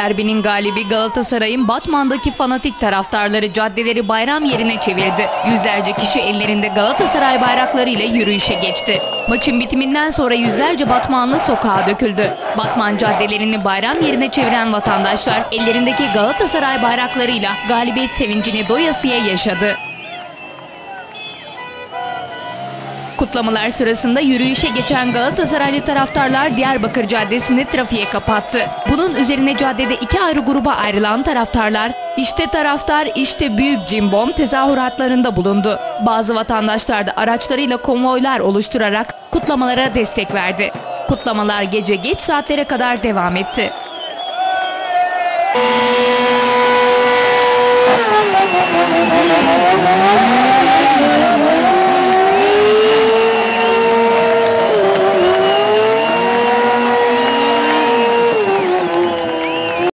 Derbinin galibi Galatasaray'ın Batman'daki fanatik taraftarları caddeleri bayram yerine çevirdi. Yüzlerce kişi ellerinde Galatasaray bayrakları ile yürüyüşe geçti. Maçın bitiminden sonra yüzlerce Batmanlı sokağa döküldü. Batman caddelerini bayram yerine çeviren vatandaşlar ellerindeki Galatasaray bayraklarıyla galibiyet sevincini doyasıya yaşadı. Kutlamalar sırasında yürüyüşe geçen Galatasaraylı taraftarlar Diyarbakır Caddesi'ni trafiğe kapattı. Bunun üzerine caddede iki ayrı gruba ayrılan taraftarlar, işte taraftar işte büyük cimbom tezahüratlarında bulundu. Bazı vatandaşlar da araçlarıyla konvoylar oluşturarak kutlamalara destek verdi. Kutlamalar gece geç saatlere kadar devam etti.